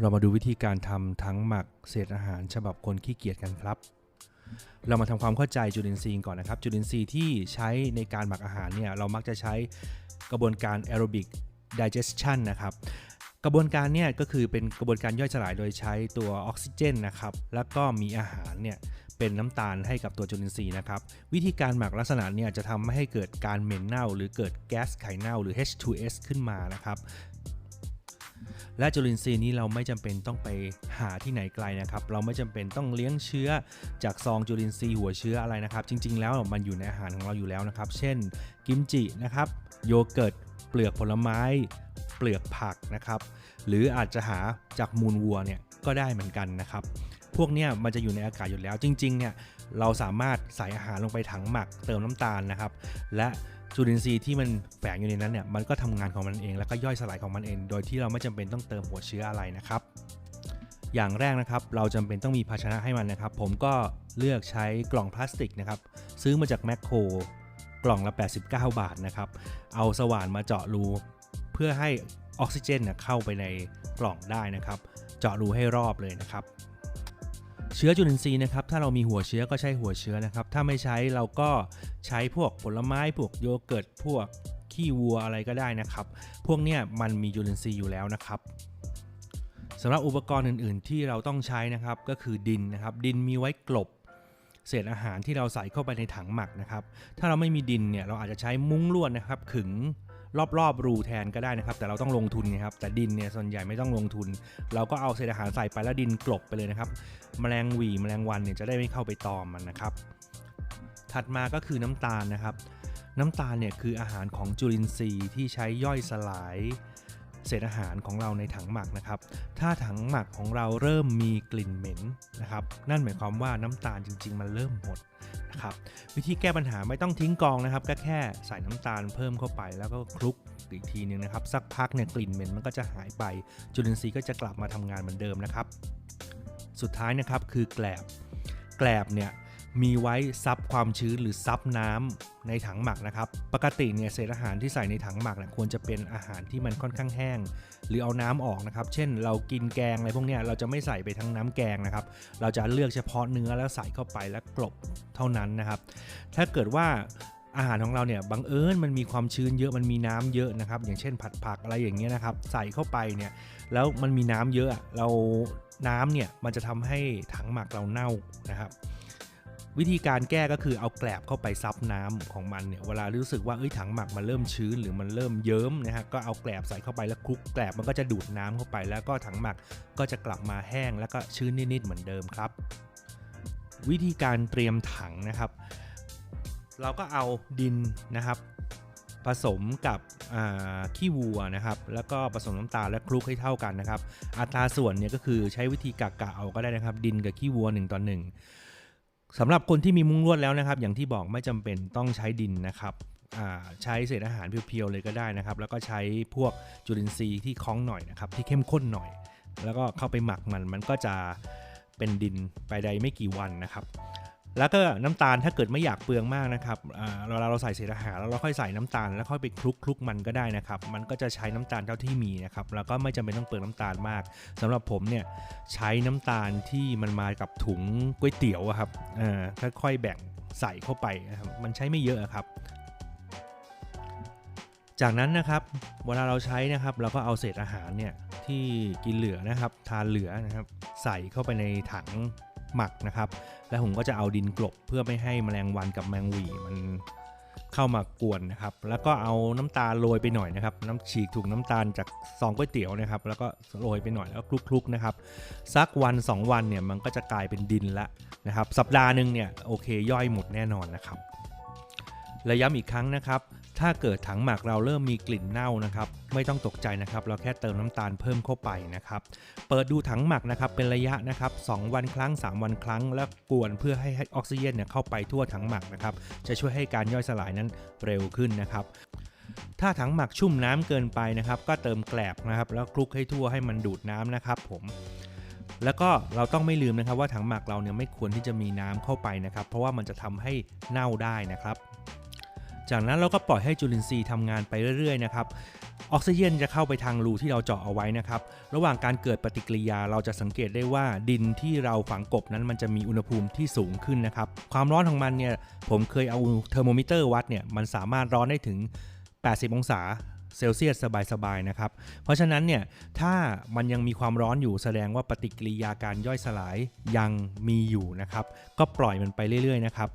เรามาดูวิธีการทำทั้งหมักเศษอาหาร ฉบับคนขี้เกียจกันครับ เรามาทำความเข้าใจจุลินทรีย์ก่อนนะครับ จุลินทรีย์ที่ใช้ในการหมักอาหารเนี่ยเรามักจะใช้กระบวนการ aerobic digestion นะครับกระบวนการเนี่ยก็คือเป็นกระบวนการย่อยสลายโดยใช้ตัวออกซิเจนนะครับ แล้วก็มีอาหารเนี่ยเป็นน้ำตาลให้กับตัวจุลินทรีย์นะครับ วิธีการหมักลักษณะเนี่ยจะทำให้เกิดการเหม็นเน่า หรือเกิดแก๊สไข่เน่าหรือ H2S ขึ้นมานะครับ และจุลินทรีย์นี้เราไม่จำเป็นต้องไปหาที่ไหนไกลนะครับ เราไม่จำเป็นต้องเลี้ยงเชื้อจากซองจุลินทรีย์หัวเชื้ออะไรนะครับ จริง ๆ แล้วมันอยู่ในอาหารของเราอยู่แล้วนะครับ เช่น กิมจินะครับ โยเกิร์ต เปลือกผลไม้ เปลือกผักนะครับ หรืออาจจะหาจากมูลวัวเนี่ยก็ได้เหมือนกันนะครับ พวกเนี้ยมันจะอยู่ในอากาศอยู่แล้ว จริง ๆ เนี่ยเราสามารถใส่อาหารลงไปถังหมักเติมน้ำตาลนะครับ และจุลินทรีย์ที่มันแฝงอยู่ในนั้นเนี่ยมันก็ทำงานของมันเองแล้วก็ย่อยสลายของมันเอง โดยที่เราไม่จำเป็นต้องเติมหัวเชื้ออะไรนะครับ อย่างแรกนะครับ เราจำเป็นต้องมีภาชนะให้มันนะครับ ผมก็เลือกใช้กล่องพลาสติกนะครับ ซื้อมาจากแมคโครกล่องละ 89 บาทนะครับ เอาสว่านมาเจาะรู เพื่อให้ออกซิเจนเข้าไปในกล่องได้นะครับ เจาะรูให้รอบเลยนะครับ เชื้อจุลินทรีย์นะครับถ้าเรามีหัวเชื้อก็ใช้หัวเชื้อนะครับ ถ้าไม่ใช้เราก็ใช้พวกผลไม้พวกโยเกิร์ตพวกขี้วัวอะไรก็ได้นะครับ พวกเนี้ยมันมีจุลินทรีย์อยู่แล้วนะครับสำหรับอุปกรณ์อื่น ๆ ที่เราต้องใช้นะครับก็คือดินนะครับ ดินมีไว้กลบเศษอาหารที่เราใส่เข้าไปในถังหมักนะครับ ถ้าเราไม่มีดินเนี่ยเราอาจจะใช้มุ้งลวดนะครับขึง รอบๆรูแทนก็ได้นะครับ แต่เราต้องลงทุนนะครับ แต่ดินเนี่ยส่วนใหญ่ไม่ต้องลงทุน เราก็เอาเศษอาหารใส่ไปแล้วดินกลบไปเลยนะครับแมลงหวีแมลงวันเนี่ยจะได้ไม่เข้าไปตอมมันนะครับ ถัดมาก็คือน้ำตาลนะครับ น้ำตาลเนี่ยคืออาหารของจุลินทรีย์ที่ใช้ย่อยสลายเศษอาหารของเราในถังหมักนะครับ ถ้าถังหมักของเราเริ่มมีกลิ่นเหม็นนะครับ นั่นหมายความว่าน้ำตาลจริง ๆ มันเริ่มหมด นะครับวิธีแก้ปัญหาไม่ต้องทิ้งกองนะครับ ก็แค่ใส่น้ำตาลเพิ่มเข้าไปแล้วก็คลุกอีกทีหนึงนะครับ สักพักเนี่ยกลิ่นเหม็นมันก็จะหายไป จุลินทรีย์ก็จะกลับมาทำงานเหมือนเดิมนะครับ สุดท้ายนะครับคือแกลบแกลบเนี่ย มีไว้ซับความชื้นหรือซับน้ำในถังหมักนะครับ ปกติเนี่ยเศษอาหารที่ใส่ในถังหมักเนี่ยควรจะเป็นอาหารที่มันค่อนข้างแห้ง หรือเอาน้ำออกนะครับ เช่น เรากินแกงอะไรพวกเนี้ยเราจะไม่ใส่ไปทั้งน้ำแกงนะครับ เราจะเลือกเฉพาะเนื้อแล้วใส่เข้าไปแล้วกลบเท่านั้นนะครับ ถ้าเกิดว่าอาหารของเราเนี่ยบังเอิญมันมีความชื้นเยอะมันมีน้ำเยอะนะครับ อย่างเช่นผัดผักอะไรอย่างเงี้ยนะครับ ใส่เข้าไปเนี่ยแล้วมันมีน้ำเยอะอะเราน้ำเนี่ยมันจะทำให้ถังหมักเราเน่านะครับ วิธีการแก้ก็คือเอาแกลบเข้าไปซับน้ำของมันเนี่ยเวลารู้สึกว่าเอ้ยถังหมักมันเริ่มชื้นหรือมันเริ่มเยิ้มนะฮะก็เอาแกลบใส่เข้าไปแล้วคลุกแกลบมันก็จะดูดน้ำเข้าไป แล้วก็ถังหมักก็จะกลับมาแห้งแล้วก็ชื้นนิดๆเหมือนเดิมครับ วิธีการเตรียมถังนะครับ เราก็เอาดินนะครับ ผสมกับขี้วัวนะครับ แล้วก็ผสมน้ำตาลและคลุกให้เท่ากันนะครับ อัตราส่วนเนี่ยก็คือใช้วิธีกะกะเอาก็ได้นะครับ ดินกับขี้วัว1ต่อ1 สำหรับคนที่มีมุ้งลวดแล้วนะครับ อย่างที่บอกไม่จำเป็นต้องใช้ดินนะครับใช้เศษอาหารเพียวๆเลยก็ได้นะครับ แล้วก็ใช้พวกจุลินทรีย์ที่คล้องหน่อยนะครับ ที่เข้มข้นหน่อย แล้วก็เข้าไปหมักมันมันก็จะเป็นดินไปได้ไม่กี่วันนะครับ แล้วก็น้ำตาลถ้าเกิดไม่อยากเปลืองมากนะครับเราเราใส่เศษอาหารแล้วเราค่อยใส่น้ำตาลแล้วค่อยไปคลุกคลุกมันก็ได้นะครับ มันก็จะใช้น้ำตาลเท่าที่มีนะครับ แล้วก็ไม่จำเป็นต้องเปลืองน้ำตาลมากสำหรับผมเนี่ยใช้น้ำตาลที่มันมากับถุงก๋วยเตี๋ยวครับค่อยๆแบ่งใส่เข้าไปนะครับมันใช้ไม่เยอะครับจากนั้นนะครับเวลาเราใช้นะครับเราก็เอาเศษอาหารเนี่ยที่กินเหลือนะครับ ทานเหลือนะครับ ใส่เข้าไปในถัง หมักนะครับ แล้วผมก็จะเอาดินกลบเพื่อไม่ให้แมลงวันกับแมงวีมันเข้ามากวนนะครับ แล้วก็เอาน้ำตาลโรยไปหน่อยนะครับ น้ำฉีกถุงน้ำตาลจากซองก๋วยเตี๋ยวนะครับ แล้วก็โรยไปหน่อยแล้วคลุกๆนะครับสักวัน 2 วันเนี่ยมันก็จะกลายเป็นดินละนะครับ สัปดาห์หนึ่งเนี่ยโอเคย่อยหมดแน่นอนนะครับ และย้ำอีกครั้งนะครับ ถ้าเกิดถังหมักเราเริ่มมีกลิ่นเน่านะครับ ไม่ต้องตกใจนะครับ เราแค่เติมน้ำตาลเพิ่มเข้าไปนะครับ เปิดดูถังหมักนะครับเป็นระยะนะครับ 2 วันครั้ง 3 วันครั้ง แล้วกวนเพื่อให้ออกซิเจนเนี่ยเข้าไปทั่วถังหมักนะครับ จะช่วยให้การย่อยสลายนั้นเร็วขึ้นนะครับถ้าถังหมักชุ่มน้ำเกินไปนะครับ ก็เติมแกลบนะครับ แล้วคลุกให้ทั่วให้มันดูดน้ำนะครับ ผม แล้วก็เราต้องไม่ลืมนะครับว่าถังหมักเราเนี่ยไม่ควรที่จะมีน้ำเข้าไปนะครับ เพราะว่ามันจะทำให้เน่าได้นะครับ จากนั้นเราก็ปล่อยให้จุลินทรีย์ทำงานไปเรื่อยๆนะครับออกซิเจนจะเข้าไปทางรูที่เราเจาะเอาไว้นะครับ ระหว่างการเกิดปฏิกิริยาเราจะสังเกตได้ว่าดินที่เราฝังกบนั้นมันจะมีอุณหภูมิที่สูงขึ้นนะครับ ความร้อนของมันเนี่ยผมเคยเอาเทอร์โมมิเตอร์วัดเนี่ยมันสามารถร้อนได้ถึง 80 องศาเซลเซียสสบายๆนะครับ เพราะฉะนั้นเนี่ยถ้ามันยังมีความร้อนอยู่แสดงว่าปฏิกิริยาการย่อยสลายยังมีอยู่นะครับ ก็ปล่อยมันไปเรื่อยๆนะครับ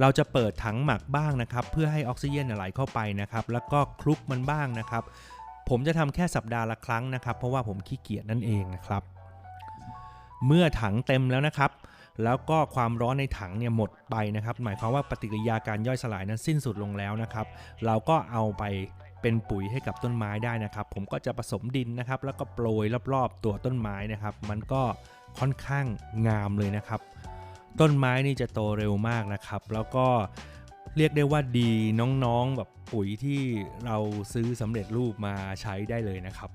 เราจะเปิดถังหมักบ้างนะครับ เพื่อให้ออกซิเจนไหลเข้าไปนะครับ แล้วก็คลุกมันบ้างนะครับ ผมจะทำแค่สัปดาห์ละครั้งนะครับ เพราะว่าผมขี้เกียจนั่นเองนะครับ เมื่อถังเต็มแล้วนะครับ แล้วก็ความร้อนในถังเนี่ยหมดไปนะครับ หมายความว่าปฏิกิริยาการย่อยสลายนั้นสิ้นสุดลงแล้วนะครับ เราก็เอาไปเป็นปุ๋ยให้กับต้นไม้ได้นะครับ ผมก็จะผสมดินนะครับ แล้วก็โปรยรอบๆตัวต้นไม้นะครับ มันก็ค่อนข้างงามเลยนะครับ ต้นไม้นี่จะโตเร็วมากนะครับ แล้วก็เรียกได้ว่าดีน้องๆแบบปุ๋ยที่เราซื้อสำเร็จรูปมาใช้ได้เลยนะครับ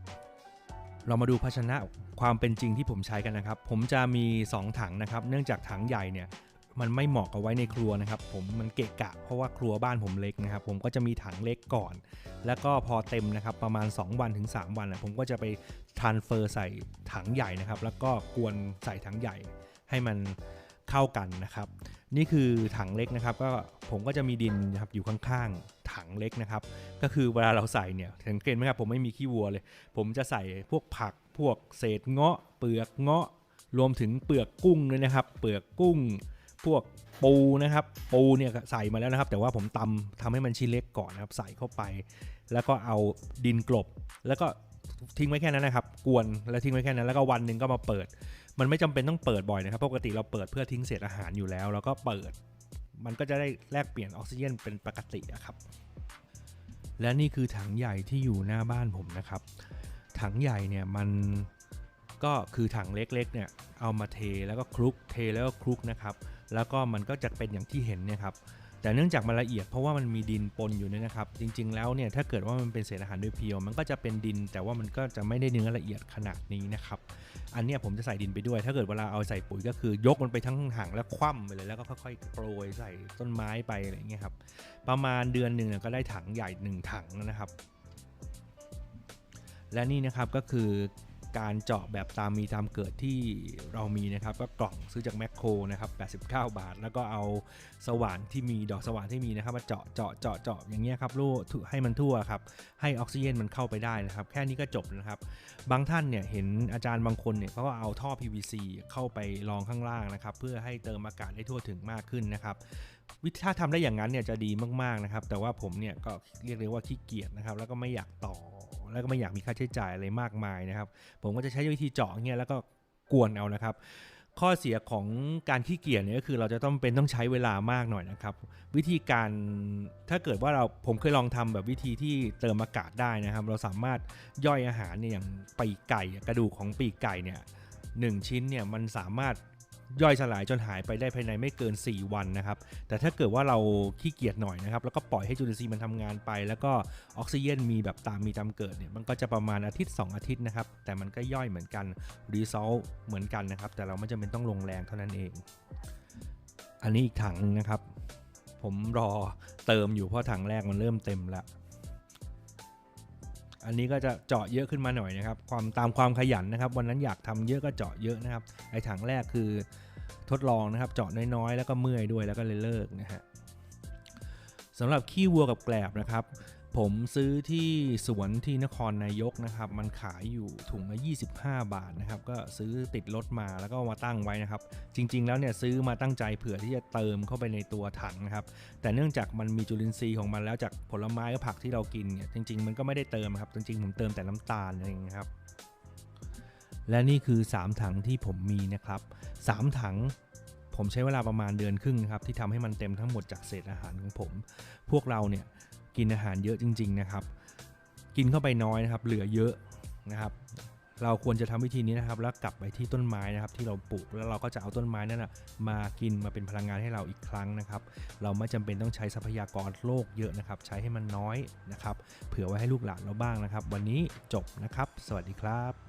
เรามาดูภาชนะความเป็นจริงที่ผมใช้กันนะครับ ผมจะมี 2 ถังนะครับ เนื่องจากถังใหญ่เนี่ยมันไม่เหมาะกับไว้ในครัวนะครับผมมันเกะกะ เพราะว่าครัวบ้านผมเล็กนะครับ ผมก็จะมีถังเล็กก่อน แล้วก็พอเต็มนะครับประมาณ 2 วันถึง 3 วันนะผมก็จะไปทรานเฟอร์ใส่ถังใหญ่นะครับ แล้วก็กวนใส่ถังใหญ่ให้มัน เข้ากันนะครับ นี่คือถังเล็กนะครับ ก็ผมก็จะมีดินนะครับอยู่ข้างๆถังเล็กนะครับ ก็คือเวลาเราใส่เนี่ยสังเกตไหมครับผมไม่มีขี้วัวเลย ผมจะใส่พวกผักพวกเศษเงาะ เปลือกเงาะ รวมถึงเปลือกกุ้งเลยนะครับ เปลือกกุ้ง พวกปูนะครับ ปูเนี่ยใส่มาแล้วนะครับ แต่ว่าผมตำทำให้มันชิ้นเล็กก่อนนะครับ ใส่เข้าไป แล้วก็เอาดินกลบแล้วก็ทิ้งไว้แค่นั้นนะครับ กวนแล้วทิ้งไว้แค่นั้นแล้วก็วันหนึ่งก็มาเปิด มันไม่จำเป็นต้องเปิดบ่อยนะครับ ปกติเราเปิดเพื่อทิ้งเศษอาหารอยู่แล้ว แล้วก็เปิด มันก็จะได้แลกเปลี่ยนออกซิเจนเป็นปกติอะครับ และนี่คือถังใหญ่ที่อยู่หน้าบ้านผมนะครับ ถังใหญ่เนี่ยมันก็คือถังเล็กๆเนี่ยเอามาเทแล้วก็คลุกเทแล้วก็คลุกนะครับ แล้วก็มันก็จะเป็นอย่างที่เห็นเนี่ยครับ แต่เนื่องจากมันละเอียดเพราะว่ามันมีดินปนอยู่เนี่ยนะครับ จริง ๆ แล้วเนี่ยถ้าเกิดว่ามันเป็นเศษอาหารโดยเพียว มันก็จะเป็นดิน แต่ว่ามันก็จะไม่ได้เนื้อละเอียดขนาดนี้นะครับ อันนี้ผมจะใส่ดินไปด้วย ถ้าเกิดเวลาเอาใส่ปุ๋ยก็คือยกมันไปทั้งถังแล้วคว่ำไปเลยแล้วก็ค่อยๆโปรยใส่ต้นไม้ไปอะไรเงี้ยครับ ประมาณเดือนหนึ่งก็ได้ถังใหญ่หนึ่งถังนะครับ และนี่นะครับก็คือ การเจาะแบบตามมีตามเกิดที่เรามีนะครับ ก็กล่องซื้อจากแมคโครนะครับ89 บาท แล้วก็เอาสว่านที่มีดอกสว่านที่มีนะครับมาเจาะเจาะเจาะเจาะอย่างเงี้ยครับลูให้มันทั่วครับให้ออกซิเจนมันเข้าไปได้นะครับ แค่นี้ก็จบนะครับ บางท่านเนี่ยเห็นอาจารย์บางคนเนี่ยเขาก็เอาท่อ PVC เข้าไปรองข้างล่างนะครับ เพื่อให้เติมอากาศได้ทั่วถึงมากขึ้นนะครับวิธีถ้าทำได้อย่างนั้นเนี่ยจะดีมากๆนะครับ แต่ว่าผมเนี่ยก็เรียกได้ว่าขี้เกียจนะครับ แล้วก็ไม่อยากต่อ แล้วก็ไม่อยากมีค่าใช้จ่ายอะไรมากมายนะครับ ผมก็จะใช้วิธีเจาะเงี้ยแล้วก็กวนเอานะครับ ข้อเสียของการขี้เกียจเนี่ยก็คือเราจะต้องเป็นต้องใช้เวลามากหน่อยนะครับ วิธีการถ้าเกิดว่าเราผมเคยลองทำแบบวิธีที่เติมอากาศได้นะครับ เราสามารถย่อยอาหารเนี่ยอย่างปีกไก่กระดูกของปีกไก่เนี่ยหนึ่งชิ้นเนี่ยมันสามารถ ย่อยสลายจนหายไปได้ภายในไม่เกิน 4 วันนะครับ แต่ถ้าเกิดว่าเราขี้เกียจหน่อยนะครับ แล้วก็ปล่อยให้จุลินทรีย์มันทำงานไป แล้วก็ออกซิเจนมีแบบตามมีตามเกิดเนี่ยมันก็จะประมาณอาทิตย์ 2 อาทิตย์นะครับ แต่มันก็ย่อยเหมือนกันรีซอลเหมือนกันนะครับ แต่เราไม่จำเป็นต้องลงแรงเท่านั้นเอง อันนี้อีกถังนึงนะครับ ผมรอเติมอยู่เพราะถังแรกมันเริ่มเต็มแล้ว อันนี้ก็จะเจาะเยอะขึ้นมาหน่อยนะครับ ความตามความขยันนะครับ วันนั้นอยากทำเยอะก็เจาะเยอะนะครับ ไอ้ถังแรกคือทดลองนะครับ เจาะน้อยๆ แล้วก็เมื่อยด้วยแล้วก็เลยเลิกนะฮะสำหรับขี้วัวกับแกลบนะครับ ผมซื้อที่สวนที่นครนายกนะครับ มันขายอยู่ถุงละ 25 บาทนะครับ ก็ซื้อติดรถมาแล้วก็มาตั้งไว้นะครับ จริง ๆ แล้วเนี่ยซื้อมาตั้งใจเผื่อที่จะเติมเข้าไปในตัวถังนะครับ แต่เนื่องจากมันมีจุลินทรีย์ของมันแล้วจากผลไม้กับผักที่เรากินเนี่ย จริง ๆ มันก็ไม่ได้เติมครับ จริงๆ ผมเติมแต่น้ำตาลเองนะครับ และนี่คือ 3 ถังที่ผมมีนะครับ 3 ถังผมใช้เวลาประมาณเดือนครึ่งนะครับที่ทำให้มันเต็มทั้งหมดจากเศษอาหารของผม พวกเราเนี่ย กินอาหารเยอะจริง ๆนะครับ กินเข้าไปน้อยนะครับ เหลือเยอะนะครับ เราควรจะทำวิธีนี้นะครับ แล้วกลับไปที่ต้นไม้นะครับ ที่เราปลูกแล้วเราก็จะเอาต้นไม้นั่นนะมากินมาเป็นพลังงานให้เราอีกครั้งนะครับ เราไม่จำเป็นต้องใช้ทรัพยากรโลกเยอะนะครับ ใช้ให้มันน้อยนะครับ เผื่อไว้ให้ลูกหลานเราบ้างนะครับ วันนี้จบนะครับ สวัสดีครับ